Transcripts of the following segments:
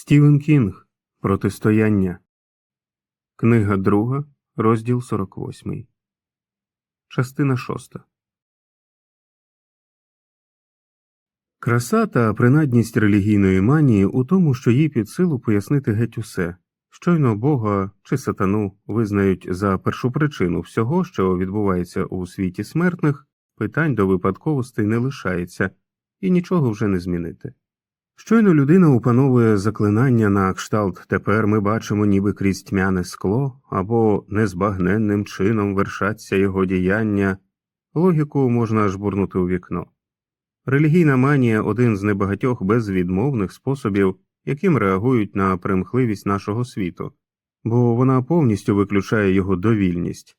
Стівен Кінг Протистояння. Книга друга, розділ 48. Частина шоста. Краса та принадність релігійної манії у тому, що їй під силу пояснити геть усе. Щойно Бога чи сатану визнають за першу причину всього, що відбувається у світі смертних, питань до випадковостей не лишається, і нічого вже не змінити. Щойно людина опановує заклинання на кшталт тепер ми бачимо ніби крізь тьмяне скло або незбагненним чином вершаться його діяння, логіку можна жбурнути у вікно. Релігійна манія один з небагатьох безвідмовних способів, яким реагують на примхливість нашого світу, бо вона повністю виключає його довільність.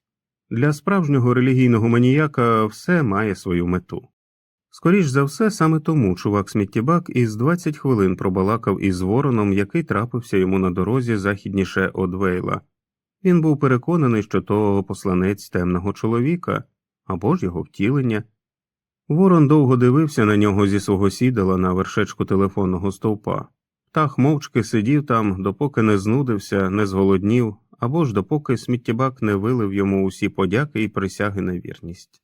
Для справжнього релігійного маніяка все має свою мету. Скоріш за все, саме тому чувак сміттєбак із 20 хвилин пробалакав із вороном, який трапився йому на дорозі західніше од Вейла. Він був переконаний, що то посланець темного чоловіка або ж його втілення. Ворон довго дивився на нього зі свого сідала на вершечку телефонного стовпа. Птах мовчки сидів там, допоки не знудився, не зголоднів, або ж допоки сміттєбак не вилив йому усі подяки і присяги на вірність.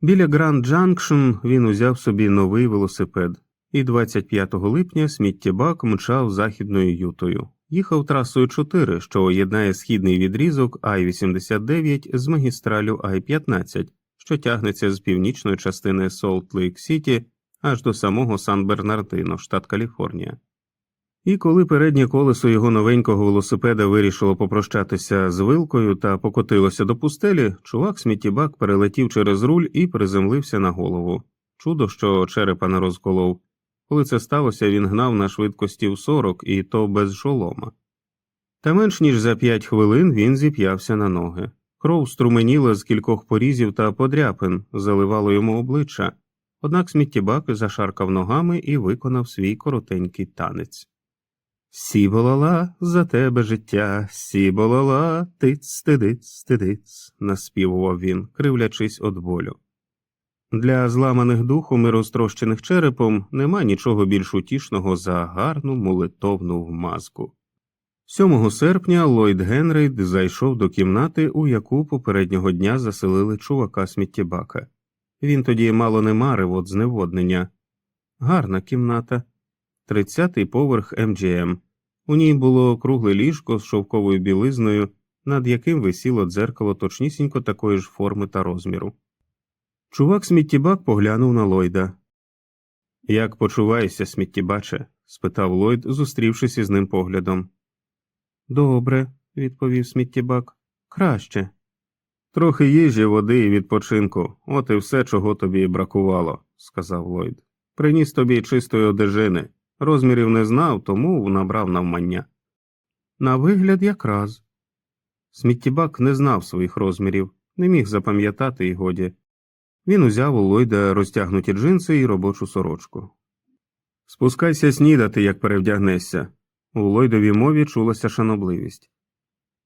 Біля Гранд Джанкшн він узяв собі новий велосипед, і 25 липня сміттєбак мчав західною ютою. Їхав трасою 4, що єднає східний відрізок Ай-89 з магістралю Ай-15, що тягнеться з північної частини Солт Лейк Сіті аж до самого Сан Бернардино, штат Каліфорнія. І коли переднє колесо його новенького велосипеда вирішило попрощатися з вилкою та покотилося до пустелі, чувак сміттєбак перелетів через руль і приземлився на голову. Чудо, що черепа не розколов. Коли це сталося, він гнав на швидкості в 40 і то без шолома. Та менш ніж за п'ять хвилин він зіп'явся на ноги. Кров струменіла з кількох порізів та подряпин, заливало йому обличчя, однак сміттєбак зашаркав ногами і виконав свій коротенький танець. Сіболола за тебе життя, сіболола, тиць, тидиць, тидиць, наспівував він, кривлячись від болю. Для зламаних духом і розтрощених черепом нема нічого більш утішного за гарну молитовну вмазку. 7 серпня Ллойд Генрейд зайшов до кімнати, у яку попереднього дня заселили чувака сміттєбака. Він тоді мало не марив від зневоднення. Гарна кімната. Тридцятий поверх МГМ. У ній було кругле ліжко з шовковою білизною, над яким висіло дзеркало точнісінько такої ж форми та розміру. Чувак сміттєбак поглянув на Ллойда. Як почуваєшся, сміттєбаче? спитав Ллойд, зустрівшись із ним поглядом. Добре, відповів сміттєбак. Краще. Трохи їжі, води і відпочинку, от і все, чого тобі бракувало, сказав Ллойд. Приніс тобі чистої одежини. Розмірів не знав, тому набрав навмання. На вигляд, якраз. Сміттєбак не знав своїх розмірів, не міг запам'ятати й годі. Він узяв у Ллойда розтягнуті джинси і робочу сорочку. Спускайся снідати, як перевдягнешся. У Ллойдовій мові чулася шанобливість.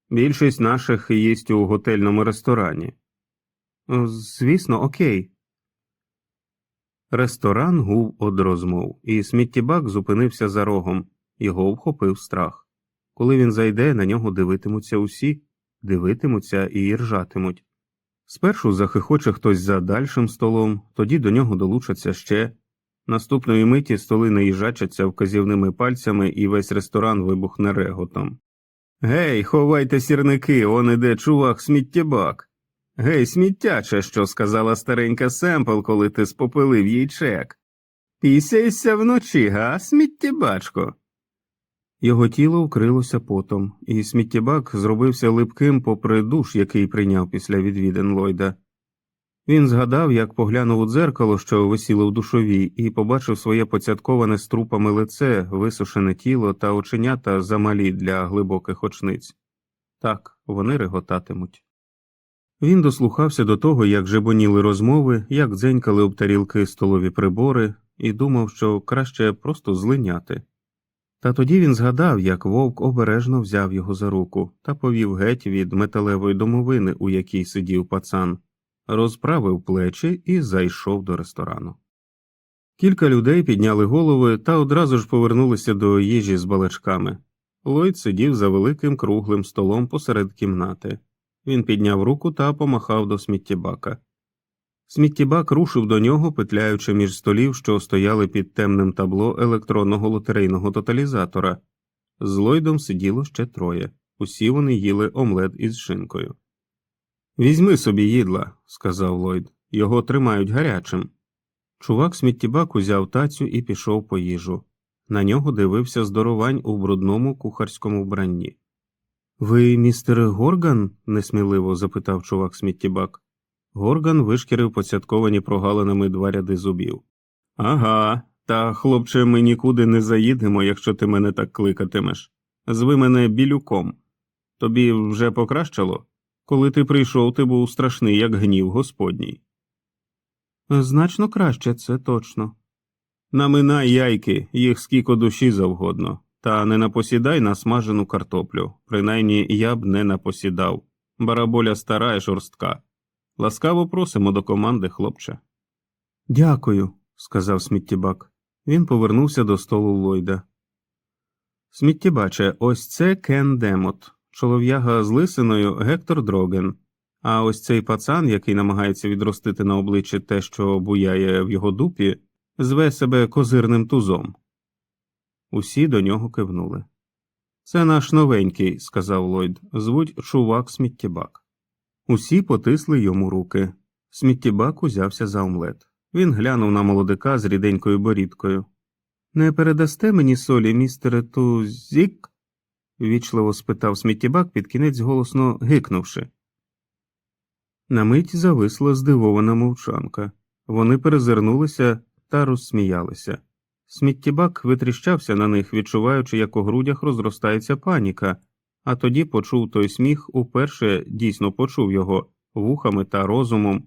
Більшість наших їсть у готельному ресторані. Звісно, окей. Ресторан гув од розмов, і сміттєбак зупинився за рогом, його вхопив страх. Коли він зайде, на нього дивитимуться усі, дивитимуться і ржатимуть. Спершу захихоче хтось за дальшим столом, тоді до нього долучаться ще. Наступної миті столи наїжачаться вказівними пальцями, і весь ресторан вибухне реготом. Гей, ховайте сірники, он іде чувак сміттєбак. Гей, сміттяче, що сказала старенька Семпл, коли ти спопилив їй чек. Пісяйся вночі, га, сміттєбачко. Його тіло вкрилося потом, і сміттєбак зробився липким попри душ, який прийняв після відвідин Ллойда. Він згадав, як поглянув у дзеркало, що висіло в душовій, і побачив своє поцятковане струпами лице, висушене тіло та оченята замалі для глибоких очниць. Так, вони реготатимуть. Він дослухався до того, як жебоніли розмови, як дзенькали об тарілки столові прибори, і думав, що краще просто злиняти. Та тоді він згадав, як вовк обережно взяв його за руку та повів геть від металевої домовини, у якій сидів пацан, розправив плечі і зайшов до ресторану. Кілька людей підняли голови та одразу ж повернулися до їжі з балачками. Ллойд сидів за великим круглим столом посеред кімнати. Він підняв руку та помахав до сміттєбака. Сміттєбак рушив до нього, петляючи між столів, що стояли під темним табло електронного лотерейного тоталізатора. З Ллойдом сиділо ще троє. Усі вони їли омлет із шинкою. Візьми собі їдла, сказав Ллойд. Його тримають гарячим. Чувак сміттєбак узяв тацю і пішов по їжу. На нього дивився здоровань у брудному кухарському вбранні. Ви містер Горган? несміливо запитав чувак сміттєбак. Горган вишкірив поцятковані прогалинами два ряди зубів. Ага, та, хлопче, ми нікуди не заїдемо, якщо ти мене так кликатимеш. Зви мене білюком. Тобі вже покращало? Коли ти прийшов, ти був страшний, як гнів господній. Значно краще, це точно. Наминай яйки, їх скільки душі завгодно, та не напосідай на смажену картоплю, принаймні я б не напосідав. Бараболя стара і жорстка. Ласкаво просимо до команди, хлопче. Дякую, сказав сміттєбак. Він повернувся до столу Ллойда. Сміттєбаче, ось це Кен Демот, чолов'яга з лисиною Гектор Дроген. А ось цей пацан, який намагається відростити на обличчі те, що буяє в його дупі, зве себе козирним тузом. Усі до нього кивнули. Це наш новенький, сказав Ллойд, звуть чувак сміттєбак. Усі потисли йому руки. Сміттєбак узявся за омлет. Він глянув на молодика з ріденькою борідкою. Не передасте мені солі, містере Тузік? ввічливо спитав сміттєбак під кінець голосно гикнувши. На мить зависла здивована мовчанка. Вони перезирнулися та розсміялися. Сміттєбак витріщався на них, відчуваючи, як у грудях розростається паніка, а тоді почув той сміх, уперше дійсно почув його вухами та розумом,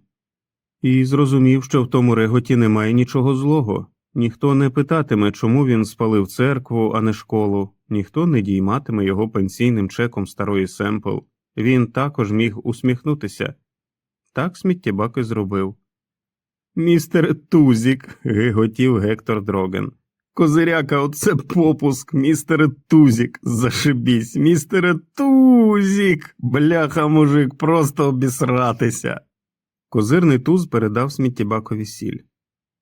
і зрозумів, що в тому реготі немає нічого злого. Ніхто не питатиме, чому він спалив церкву, а не школу, ніхто не дійматиме його пенсійним чеком старої Семпл. Він також міг усміхнутися. Так сміттєбак і зробив. Містер Тузік. гиготів Гектор Дроген. Козиряка, оце попуск, містере Тузік, зашибісь, містере Тузік, бляха, мужик, просто обісратися. Козирний туз передав сміттєбакові сіль.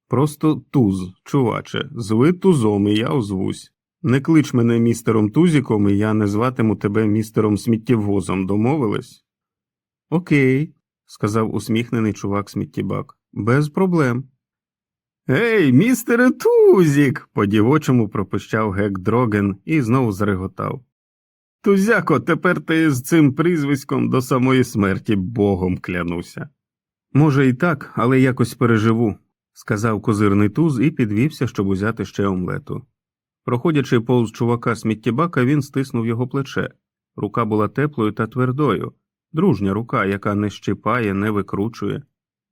Просто туз, чуваче, зви тузом, і я озвусь. Не клич мене містером Тузіком, і я не зватиму тебе містером сміттєвозом, домовились? Окей, сказав усміхнений чувак сміттєбак. Без проблем. Гей, містере Тузік. по дівочому пропищав гек Дроген і знову зареготав. Тузяко, тепер ти з цим прізвиськом до самої смерті богом клянуся. Може, і так, але якось переживу, сказав козирний туз і підвівся, щоб узяти ще омлету. Проходячи повз чувака сміттєбака, він стиснув його плече. Рука була теплою та твердою, дружня рука, яка не щипає, не викручує.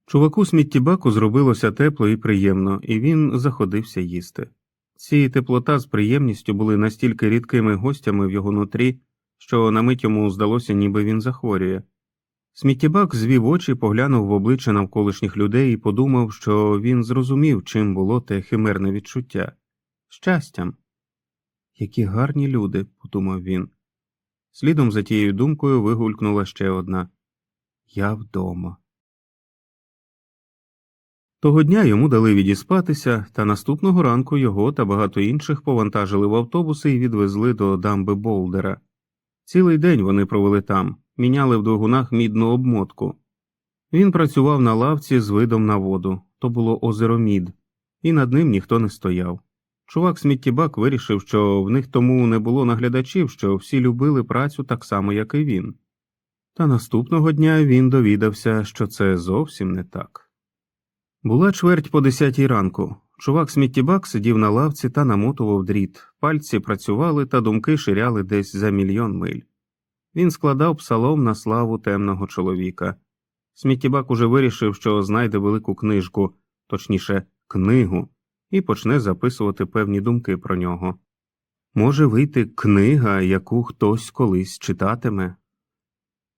Чуваку сміттєбаку зробилося тепло і приємно, і він заходився їсти. Ці теплота з приємністю були настільки рідкими гостями в його нутрі, що на мить йому здалося, ніби він захворює. Сміттєбак звів очі, поглянув в обличчя навколишніх людей і подумав, що він зрозумів, чим було те химерне відчуття щастям. Які гарні люди, подумав він. Слідом за тією думкою вигулькнула ще одна Я вдома. Того дня йому дали відіспатися, та наступного ранку його та багато інших повантажили в автобуси і відвезли до дамби Болдера. Цілий день вони провели там, міняли в двигунах мідну обмотку. Він працював на лавці з видом на воду то було озеро Мід, і над ним ніхто не стояв. Чувак сміттєбак вирішив, що в них тому не було наглядачів, що всі любили працю так само, як і він. Та наступного дня він довідався, що це зовсім не так. Була чверть по десятій ранку. Чувак сміттєбак сидів на лавці та намотував дріт, пальці працювали та думки ширяли десь за мільйон миль. Він складав псалом на славу темного чоловіка. Сміттєбак уже вирішив, що знайде велику книжку, точніше, книгу, і почне записувати певні думки про нього. Може вийти книга, яку хтось колись читатиме.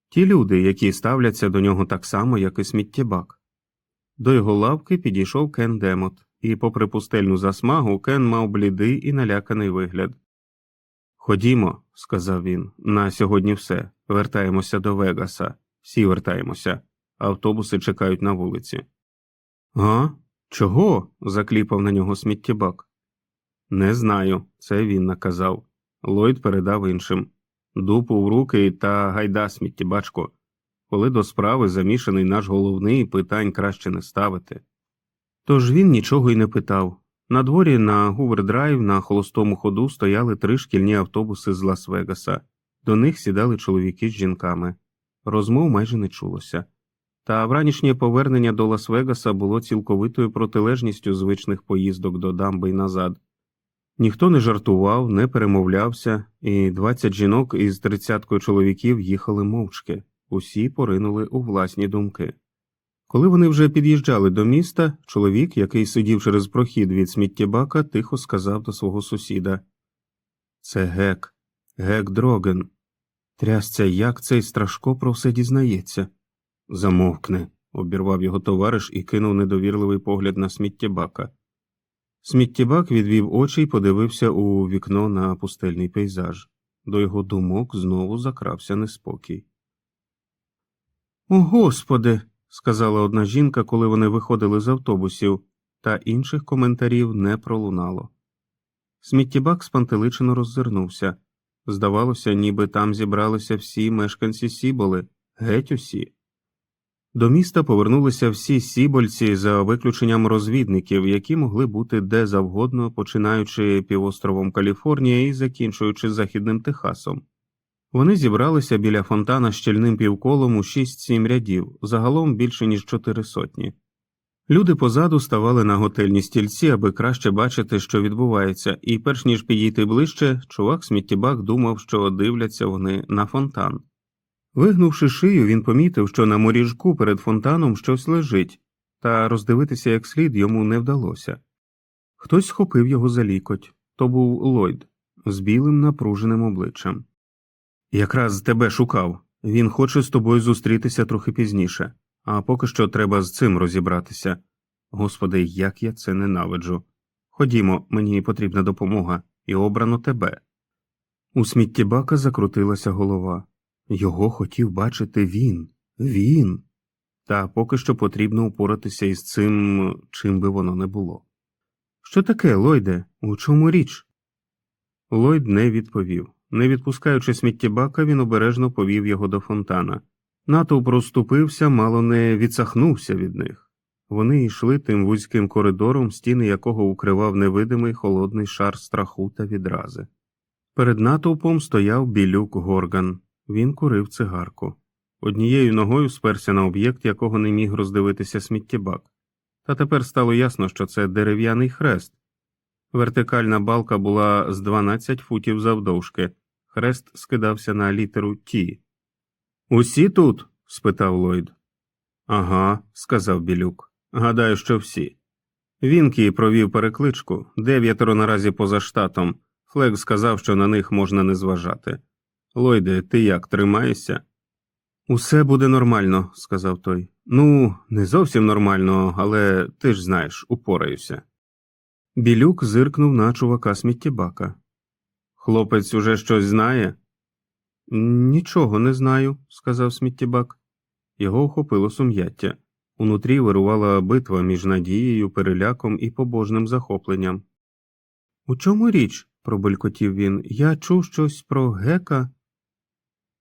Ті люди, які ставляться до нього так само, як і сміттєбак. До його лавки підійшов Кен Демот, і, попри пустельну засмагу, Кен мав блідий і наляканий вигляд. Ходімо, сказав він, на сьогодні все. Вертаємося до Вегаса. Всі вертаємося. Автобуси чекають на вулиці. А? Чого? закліпав на нього сміттєбак. Не знаю, це він наказав. Ллойд передав іншим. Дупу в руки та гайда сміттєбачко. Коли до справи замішаний наш головний, питань краще не ставити. Тож він нічого й не питав. На дворі на Гувер-драйв на холостому ходу стояли три шкільні автобуси з Лас-Вегаса. До них сідали чоловіки з жінками. Розмов майже не чулося. Та вранішнє повернення до Лас-Вегаса було цілковитою протилежністю звичних поїздок до дамби й назад. Ніхто не жартував, не перемовлявся, і двадцять жінок із тридцяткою чоловіків їхали мовчки, усі поринули у власні думки. Коли вони вже під'їжджали до міста, чоловік, який сидів через прохід від сміттєбака, тихо сказав до свого сусіда Це гек, гек Дроген. Трясця, як цей страшко про все дізнається. Замовкни, обірвав його товариш і кинув недовірливий погляд на сміттєбака. Сміттєбак відвів очі й подивився у вікно на пустельний пейзаж. До його думок знову закрався неспокій. О, господи, сказала одна жінка, коли вони виходили з автобусів, та інших коментарів не пролунало. Сміттєбак спантеличено роззирнувся. Здавалося, ніби там зібралися всі мешканці Сіболи, геть усі. До міста повернулися всі сібольці за виключенням розвідників, які могли бути де завгодно, починаючи півостровом Каліфорнія і закінчуючи Західним Техасом. Вони зібралися біля фонтана щільним півколом у 6-7 рядів, загалом більше ніж чотири сотні. Люди позаду ставали на готельні стільці, аби краще бачити, що відбувається, і перш ніж підійти ближче, чувак сміттєбак думав, що дивляться вони на фонтан. Вигнувши шию, він помітив, що на моріжку перед фонтаном щось лежить, та роздивитися як слід йому не вдалося. Хтось схопив його за лікоть то був Ллойд з білим напруженим обличчям. Якраз тебе шукав. Він хоче з тобою зустрітися трохи пізніше, а поки що треба з цим розібратися. Господи, як я це ненавиджу. Ходімо, мені потрібна допомога, і обрано тебе. У сміттєбака закрутилася голова. Його хотів бачити він, він. Та поки що потрібно упоратися із цим, чим би воно не було. Що таке, Лойде? У чому річ? Лойд не відповів. Не відпускаючи сміттєбака, він обережно повів його до фонтана. Натовп розступився, мало не відсахнувся від них. Вони йшли тим вузьким коридором, стіни якого укривав невидимий холодний шар страху та відрази. Перед натовпом стояв білюк Горган. Він курив цигарку. Однією ногою сперся на об'єкт, якого не міг роздивитися сміттєбак. Та тепер стало ясно, що це дерев'яний хрест. Вертикальна балка була з 12 футів завдовжки, хрест скидався на літеру Ті. Усі тут? спитав Ллойд. Ага, сказав білюк. Гадаю, що всі. Вінкі провів перекличку, дев'ятеро наразі поза штатом. Флег сказав, що на них можна не зважати. Лойде, ти як тримаєшся? Усе буде нормально, сказав той. Ну, не зовсім нормально, але ти ж знаєш, упораюся. Білюк зиркнув на чувака сміттєбака. Хлопець уже щось знає? Нічого не знаю, сказав сміттєбак. Його охопило сум'яття. Унутрі вирувала битва між надією, переляком і побожним захопленням. У чому річ? пробелькотів він. Я чув щось про гека.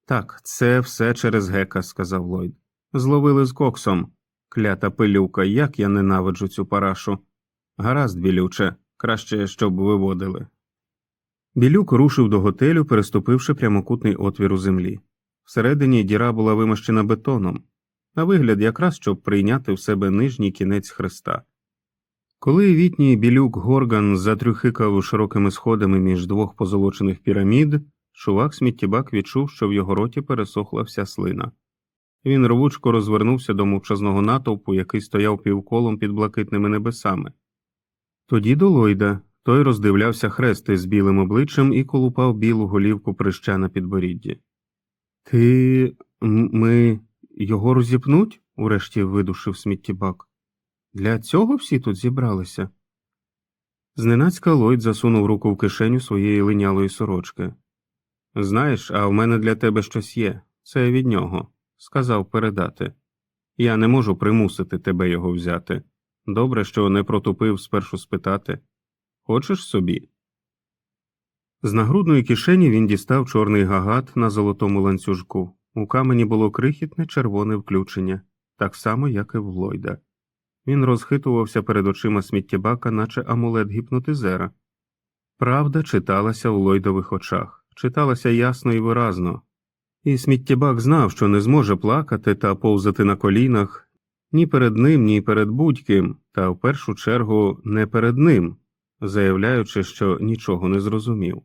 Так, це все через гека, сказав Ллойд. Зловили з коксом. Клята пилюка, як я ненавиджу цю парашу. Гаразд, білюче, краще, щоб виводили. Білюк рушив до готелю, переступивши прямокутний отвір у землі. Всередині діра була вимощена бетоном, на вигляд якраз щоб прийняти в себе нижній кінець хреста. Коли вітній білюк Горган затрюхикав широкими сходами між двох позолочених пірамід, чувак сміттєбак відчув, що в його роті пересохла вся слина. Він рвучко розвернувся до мовчазного натовпу, який стояв півколом під блакитними небесами. Тоді до Лойда той роздивлявся хрести з білим обличчям і колупав білу голівку прища на підборідді. Ти. ми його розіпнуть? урешті видушив сміттєбак. Для цього всі тут зібралися. Зненацька Ллойд засунув руку в кишеню своєї линялої сорочки. Знаєш, а в мене для тебе щось є. Це від нього, сказав передати. Я не можу примусити тебе його взяти. Добре, що не протупив спершу спитати Хочеш собі? З нагрудної кишені він дістав чорний гагат на золотому ланцюжку. У камені було крихітне червоне включення, так само, як і в Ллойда. Він розхитувався перед очима сміттєбака, наче амулет гіпнотизера. Правда читалася в Ллойдових очах, читалася ясно і виразно, і сміттєбак знав, що не зможе плакати та повзати на колінах ні перед ним, ні перед будь-ким, та в першу чергу не перед ним, заявляючи, що нічого не зрозумів.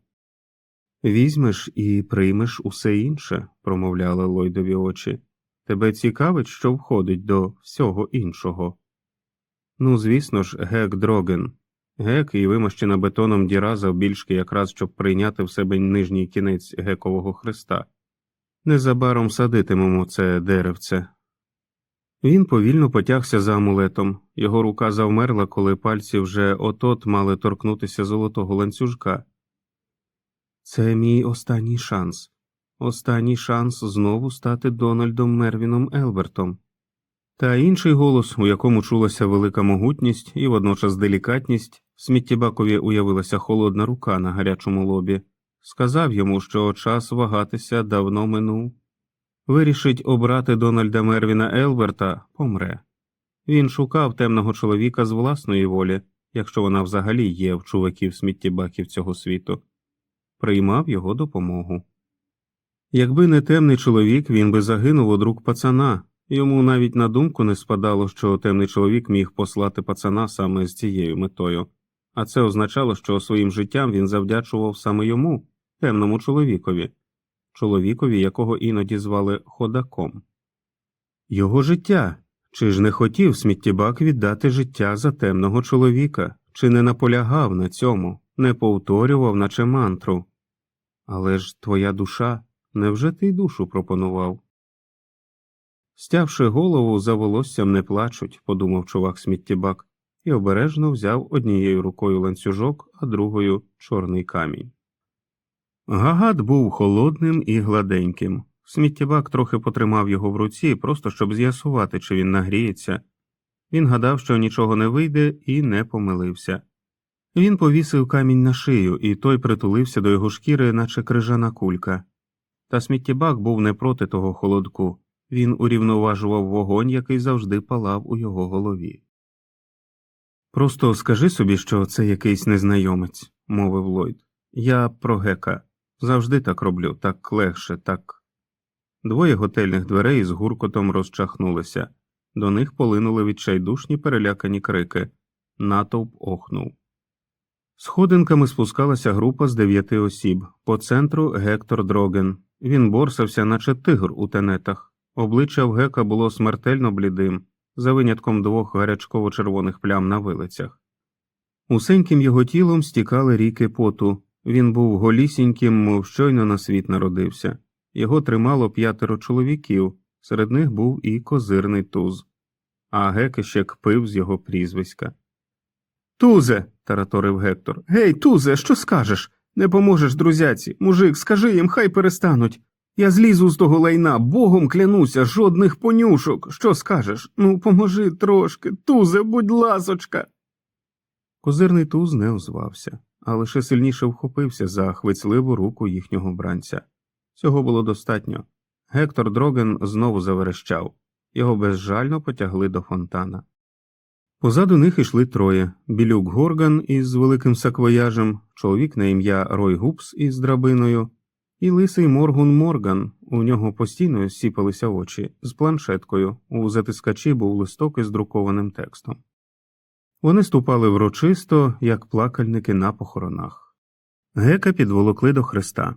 Візьмеш і приймеш усе інше, промовляли Ллойдові очі. Тебе цікавить, що входить до всього іншого. Ну, звісно ж, гек Дроген. Гек і вимощена бетоном діра завбільшки якраз щоб прийняти в себе нижній кінець гекового хреста. Незабаром садитимемо це деревце. Він повільно потягся за амулетом, його рука завмерла, коли пальці вже отот мали торкнутися золотого ланцюжка. Це мій останній шанс. Останній шанс знову стати Дональдом Мервіном Елбертом. Та інший голос, у якому чулася велика могутність і водночас делікатність, сміттєбакові уявилася холодна рука на гарячому лобі, сказав йому, що час вагатися давно минув. Вирішить обрати Дональда Мервіна Елберта помре. Він шукав темного чоловіка з власної волі, якщо вона взагалі є в чуваків сміттєбаків цього світу, приймав його допомогу. Якби не темний чоловік, він би загинув од рук пацана, йому навіть на думку не спадало, що темний чоловік міг послати пацана саме з цією метою, а це означало, що своїм життям він завдячував саме йому, темному чоловікові, чоловікові, якого іноді звали Ходаком. Його життя. Чи ж не хотів сміттєбак віддати життя за темного чоловіка, чи не наполягав на цьому, не повторював, наче мантру? Але ж твоя душа, невже ти й душу пропонував? Стявши голову, за волоссям не плачуть, подумав чувак сміттєбак, і обережно взяв однією рукою ланцюжок, а другою чорний камінь. Гагат був холодним і гладеньким. Сміттєбак трохи потримав його в руці, просто щоб з'ясувати, чи він нагріється. Він гадав, що нічого не вийде, і не помилився. Він повісив камінь на шию, і той притулився до його шкіри, наче крижана кулька. Та сміттєбак був не проти того холодку він урівноважував вогонь, який завжди палав у його голові. Просто скажи собі, що це якийсь незнайомець, мовив Ллойд. Я про гека. Завжди так роблю, так легше, так. Двоє готельних дверей з гуркотом розчахнулися, до них полинули відчайдушні перелякані крики. Натовп охнув. Сходинками спускалася група з дев'яти осіб, по центру Гектор Дроген. Він борсався, наче тигр у тенетах. Обличчя в гека було смертельно блідим, за винятком двох гарячково червоних плям на вилицях. Усеньким його тілом стікали ріки поту. Він був голісіньким, мов щойно на світ народився. Його тримало п'ятеро чоловіків, серед них був і козирний туз, а гек ще кпив з його прізвиська. Тузе. тараторив Гектор. Гей, тузе, що скажеш? Не поможеш, друзяці. Мужик, скажи їм, хай перестануть. Я злізу з того лайна, богом клянуся, жодних понюшок. Що скажеш? Ну, поможи трошки, тузе, будь ласочка. Козирний туз не озвався, а лише сильніше вхопився за хвицливу руку їхнього бранця. Цього було достатньо. Гектор Дроген знову заверещав, його безжально потягли до фонтана. Позаду них йшли троє білюк Горган із великим саквояжем, чоловік на ім'я Рой Гупс із драбиною, і лисий Моргун Морган, у нього постійно сіпалися очі, з планшеткою, у затискачі був листок із друкованим текстом. Вони ступали врочисто, як плакальники на похоронах. Гека підволокли до хреста.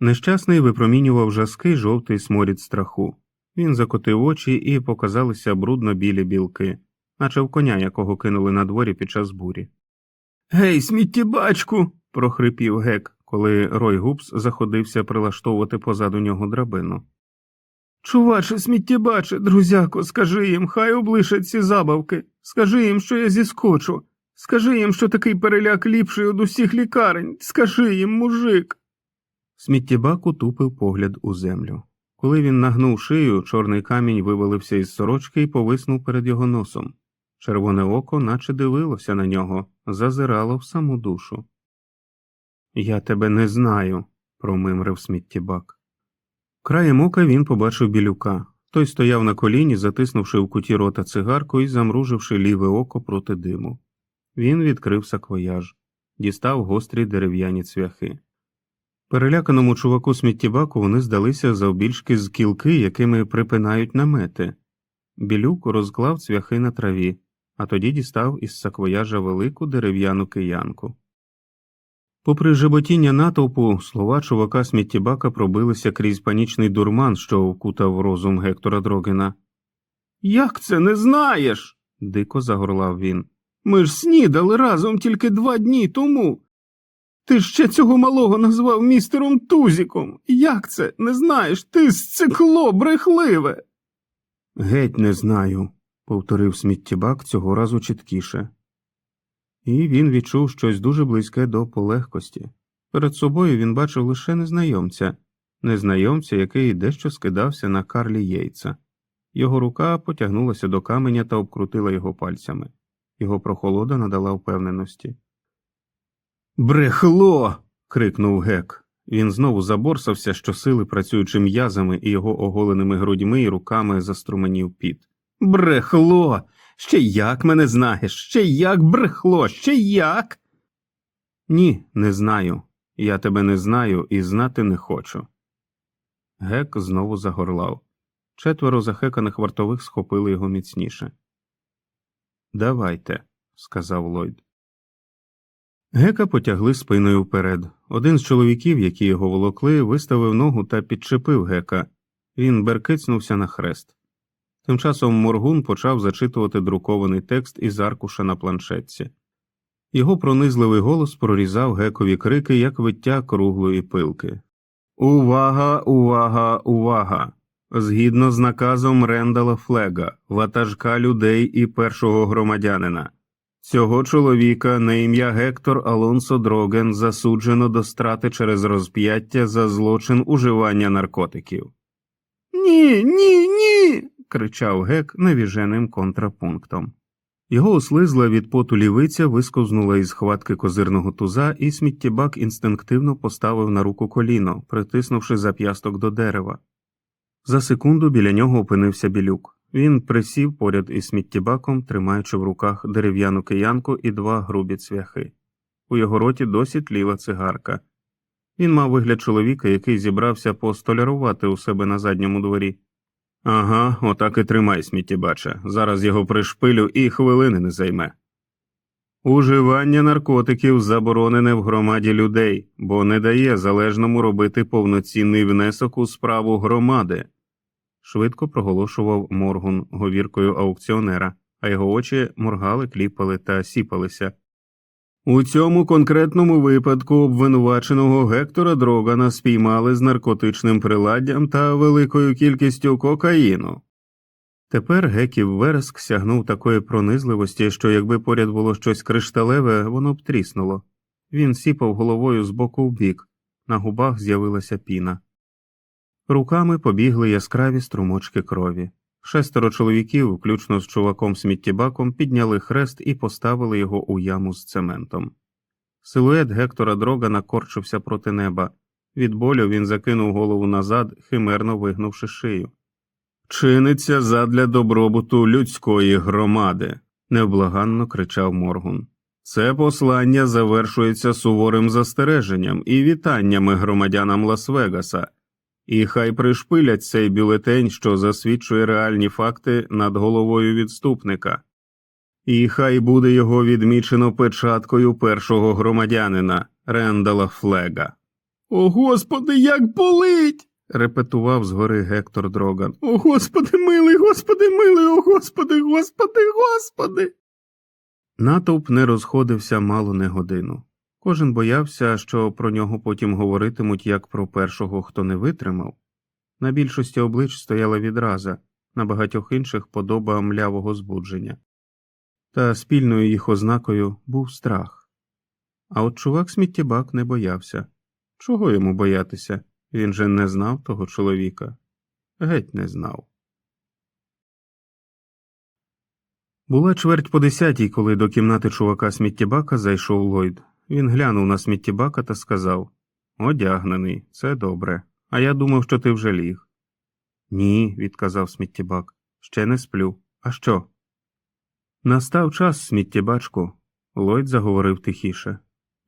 Нещасний випромінював жаский жовтий сморід страху. Він закотив очі і показалися брудно білі білки, наче в коня, якого кинули на дворі під час бурі. Гей, сміттєбачку. прохрипів гек, коли Рой Гупс заходився прилаштовувати позаду нього драбину. Чуваче, сміттєбаче, друзяко, скажи їм, хай облишать ці забавки. Скажи їм, що я зіскочу. Скажи їм, що такий переляк ліпший од усіх лікарень. Скажи їм, мужик. Сміттєбак утупив погляд у землю. Коли він нагнув шию, чорний камінь вивалився із сорочки і повиснув перед його носом. Червоне око наче дивилося на нього, зазирало в саму душу. Я тебе не знаю, промимрив сміттєбак. Краєм ока він побачив білюка. Той стояв на коліні, затиснувши в куті рота цигарку і замруживши ліве око проти диму. Він відкрив саквояж, дістав гострі дерев'яні цвяхи. Переляканому чуваку сміттєбаку вони здалися завбільшки з кілки, якими припинають намети. Білюк розклав цвяхи на траві, а тоді дістав із саквояжа велику дерев'яну киянку. Попри жеботіння натовпу, слова чувака сміттєбака пробилися крізь панічний дурман, що вкутав розум Гектора Дрогена. Як це не знаєш? дико загорлав він. Ми ж снідали разом тільки два дні тому. Ти ще цього малого назвав містером Тузіком. Як це не знаєш? Ти сцикло брехливе. Геть не знаю, повторив сміттєбак цього разу чіткіше. І він відчув щось дуже близьке до полегкості. Перед собою він бачив лише незнайомця, незнайомця, який дещо скидався на Карлі Єйца. Його рука потягнулася до каменя та обкрутила його пальцями. Його прохолода надала впевненості. Брехло. крикнув гек. Він знову заборсався, щосили працюючи м'язами і його оголеними грудьми і руками заструменів піт. Брехло. Ще як мене знаєш, ще як брехло, ще як. Ні, не знаю. Я тебе не знаю і знати не хочу. Гек знову загорлав. Четверо захеканих вартових схопили його міцніше. Давайте, сказав Ллойд. Гека потягли спиною вперед. Один з чоловіків, які його волокли, виставив ногу та підчепив гека. Він беркицнувся на хрест. Тим часом Моргун почав зачитувати друкований текст із аркуша на планшетці. Його пронизливий голос прорізав гекові крики, як виття круглої пилки. Увага, увага, увага! Згідно з наказом Рендала Флега, ватажка людей і першого громадянина. Цього чоловіка на ім'я Гектор Алонсо Дроген засуджено до страти через розп'яття за злочин уживання наркотиків. Ні, ні, ні. кричав гек навіженим контрапунктом. Його ослизла від поту лівиця висковзнула із хватки козирного туза, і сміттєбак інстинктивно поставив на руку коліно, притиснувши зап'ясток до дерева. За секунду біля нього опинився білюк. Він присів поряд із сміттєбаком, тримаючи в руках дерев'яну киянку і два грубі цвяхи. У його роті досі тліла цигарка. Він мав вигляд чоловіка, який зібрався постолярувати у себе на задньому дворі. Ага, отак і тримай, сміттєбача. Зараз його пришпилю і хвилини не займе. Уживання наркотиків заборонене в громаді людей, бо не дає залежному робити повноцінний внесок у справу громади, швидко проголошував Моргун говіркою аукціонера, а його очі моргали, кліпали та сіпалися. У цьому конкретному випадку обвинуваченого Гектора Дрогана спіймали з наркотичним приладдям та великою кількістю кокаїну. Тепер геків вереск сягнув такої пронизливості, що якби поряд було щось кришталеве, воно б тріснуло. Він сіпав головою з боку в бік, на губах з'явилася піна. Руками побігли яскраві струмочки крові. Шестеро чоловіків, включно з чуваком сміттєбаком, підняли хрест і поставили його у яму з цементом. Силует Гектора Дрогана корчився проти неба. Від болю він закинув голову назад, химерно вигнувши шию. Чиниться задля добробуту людської громади, невблаганно кричав Моргун. Це послання завершується суворим застереженням і вітаннями громадянам Лас-Вегаса, і хай пришпилять цей бюлетень, що засвідчує реальні факти над головою відступника, і хай буде його відмічено печаткою першого громадянина Рендала Флега. О господи, як болить. репетував згори Гектор Дроган. О господи милий, господи милий, о господи, господи, господи. Натовп не розходився мало не годину. Кожен боявся, що про нього потім говоритимуть як про першого, хто не витримав. На більшості облич стояла відраза, на багатьох інших подоба млявого збудження. та спільною їх ознакою був страх. А от чувак сміттєбак не боявся. Чого йому боятися? Він же не знав того чоловіка. Геть не знав. Була чверть по десятій, коли до кімнати чувака сміттєбака зайшов Ллойд. Він глянув на сміттєбака та сказав Одягнений, це добре. А я думав, що ти вже ліг. Ні, відказав сміттєбак. Ще не сплю. А що? Настав час, сміттєбачку. Ллойд заговорив тихіше.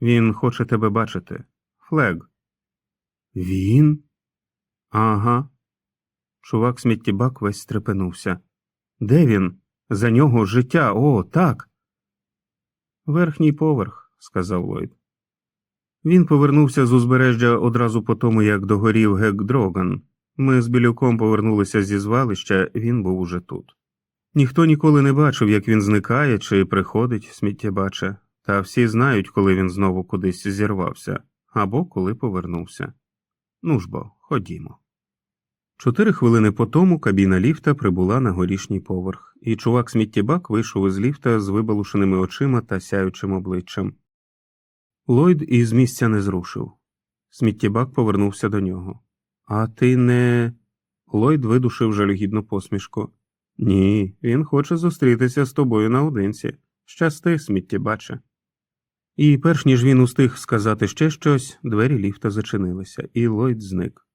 Він хоче тебе бачити. Флег. Він? Ага. Чувак сміттєбак весь стрепенувся. Де він? За нього життя, о, так. Верхній поверх, сказав Ллойд. Він повернувся з узбережжя одразу по тому, як догорів Гек Дроган. Ми з Білюком повернулися зі звалища, він був уже тут. Ніхто ніколи не бачив, як він зникає чи приходить, сміттєбаче, та всі знають, коли він знову кудись зірвався або коли повернувся. Ну ж бо, ходімо. Чотири хвилини по тому кабіна ліфта прибула на горішній поверх, і чувак сміттєбак вийшов із ліфта з вибалушеними очима та сяючим обличчям. Ллойд із місця не зрушив. Сміттєбак повернувся до нього. А ти не. Ллойд видушив жалюгідну посмішку. Ні, він хоче зустрітися з тобою наодинці. Щасти, сміттєбаче. І перш ніж він устиг сказати ще щось, двері ліфта зачинилися, і Ллойд зник.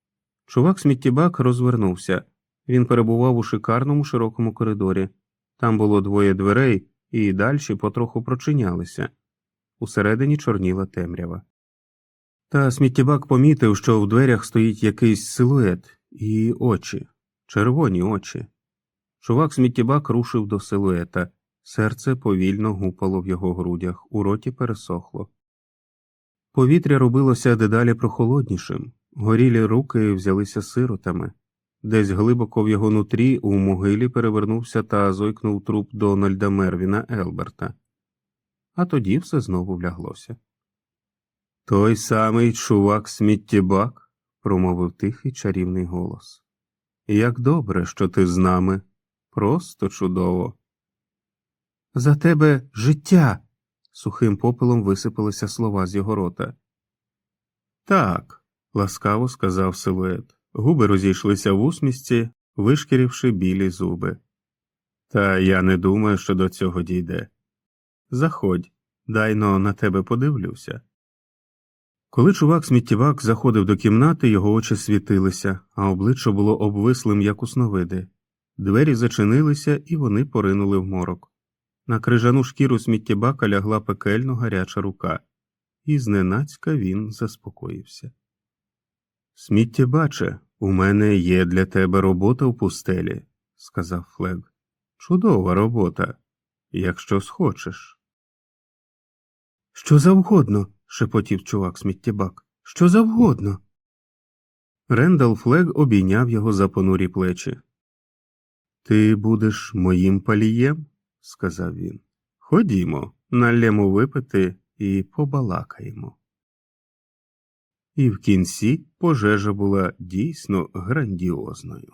Чувак сміттєбак розвернувся. Він перебував у шикарному широкому коридорі. Там було двоє дверей, і дальші потроху прочинялися. Усередині чорніла темрява. Та сміттєбак помітив, що в дверях стоїть якийсь силует і очі, червоні очі. Чувак сміттєбак рушив до силуета. Серце повільно гупало в його грудях, у роті пересохло. Повітря робилося дедалі прохолоднішим, горілі руки взялися сиротами. Десь глибоко в його нутрі у могилі перевернувся та зойкнув труп Дональда Мервіна Елберта. А тоді все знову вляглося. Той самий чувак сміттєбак, промовив тихий чарівний голос. Як добре, що ти з нами. Просто чудово. За тебе життя. сухим попелом висипалися слова з його рота. Так, ласкаво сказав силует. Губи розійшлися в усмісті, вишкіривши білі зуби. Та я не думаю, що до цього дійде. Заходь, дайно на тебе подивлюся. Коли чувак сміттєвак заходив до кімнати, його очі світилися, а обличчя було обвислим, як у сновиди. Двері зачинилися, і вони поринули в морок. На крижану шкіру сміттєбака лягла пекельно гаряча рука, і зненацька він заспокоївся. Сміттєбаче, у мене є для тебе робота в пустелі, сказав Флег. Чудова робота, якщо схочеш. Що завгодно, шепотів чувак сміттєбак. Що завгодно. Рендал Флег обійняв його за понурі плечі. Ти будеш моїм палієм, сказав він. Ходімо, налємо випити і побалакаємо. І в кінці пожежа була дійсно грандіозною.